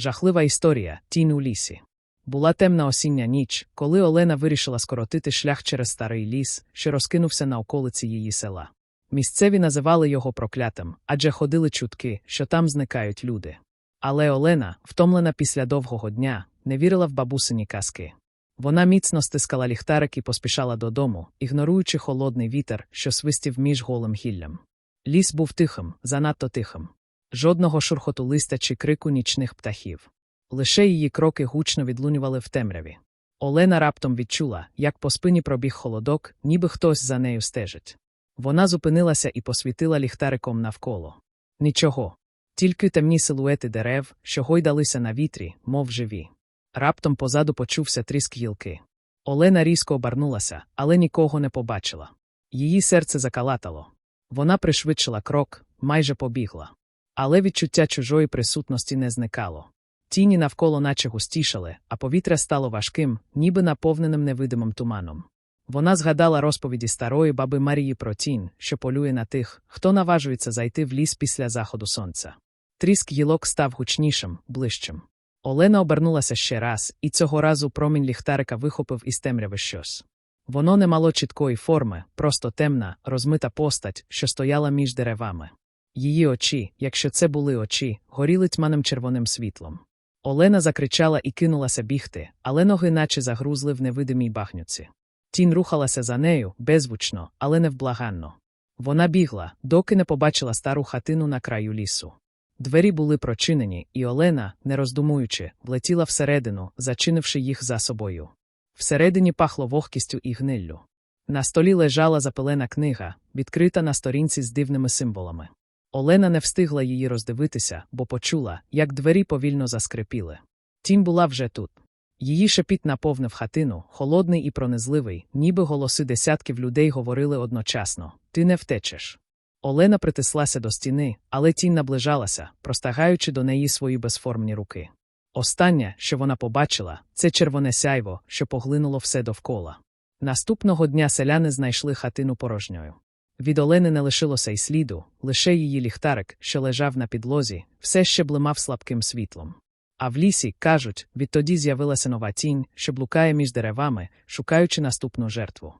Жахлива історія, тінь у лісі. Була темна осіння ніч, коли Олена вирішила скоротити шлях через старий ліс, що розкинувся на околиці її села. Місцеві називали його проклятим, адже ходили чутки, що там зникають люди. Але Олена, втомлена після довгого дня, не вірила в бабусині казки. Вона міцно стискала ліхтарик і поспішала додому, ігноруючи холодний вітер, що свистів між голим гіллям. Ліс був тихим, занадто тихим. Жодного шурхоту листя чи крику нічних птахів. Лише її кроки гучно відлунювали в темряві. Олена раптом відчула, як по спині пробіг холодок, ніби хтось за нею стежить. Вона зупинилася і посвітила ліхтариком навколо. Нічого. Тільки темні силуети дерев, що гойдалися на вітрі, мов живі. Раптом позаду почувся тріск гілки. Олена різко обернулася, але нікого не побачила. Її серце закалатало. Вона пришвидшила крок, майже побігла. Але відчуття чужої присутності не зникало. Тіні навколо наче густішали, а повітря стало важким, ніби наповненим невидимим туманом. Вона згадала розповіді старої баби Марії про тінь, що полює на тих, хто наважується зайти в ліс після заходу сонця. Тріск гілок став гучнішим, ближчим. Олена обернулася ще раз, і цього разу промінь ліхтарика вихопив із темряви щось. Воно не мало чіткої форми, просто темна, розмита постать, що стояла між деревами. Її очі, якщо це були очі, горіли тьманим червоним світлом. Олена закричала і кинулася бігти, але ноги наче загрузли в невидимій багнюці. Тінь рухалася за нею, беззвучно, але невблаганно. Вона бігла, доки не побачила стару хатину на краю лісу. Двері були прочинені, і Олена, не роздумуючи, влетіла всередину, зачинивши їх за собою. Всередині пахло вогкістю і гниллю. На столі лежала запилена книга, відкрита на сторінці з дивними символами. Олена не встигла її роздивитися, бо почула, як двері повільно заскрипіли. Тінь була вже тут. Її шепіт наповнив хатину, холодний і пронизливий, ніби голоси десятків людей говорили одночасно Ти не втечеш. Олена притислася до стіни, але тінь наближалася, простагаючи до неї свої безформні руки. Останнє, що вона побачила, це червоне сяйво, що поглинуло все довкола. Наступного дня селяни знайшли хатину порожньою. Від Олени не лишилося й сліду, лише її ліхтарик, що лежав на підлозі, все ще блимав слабким світлом. А в лісі, кажуть, відтоді з'явилася нова тінь, що блукає між деревами, шукаючи наступну жертву.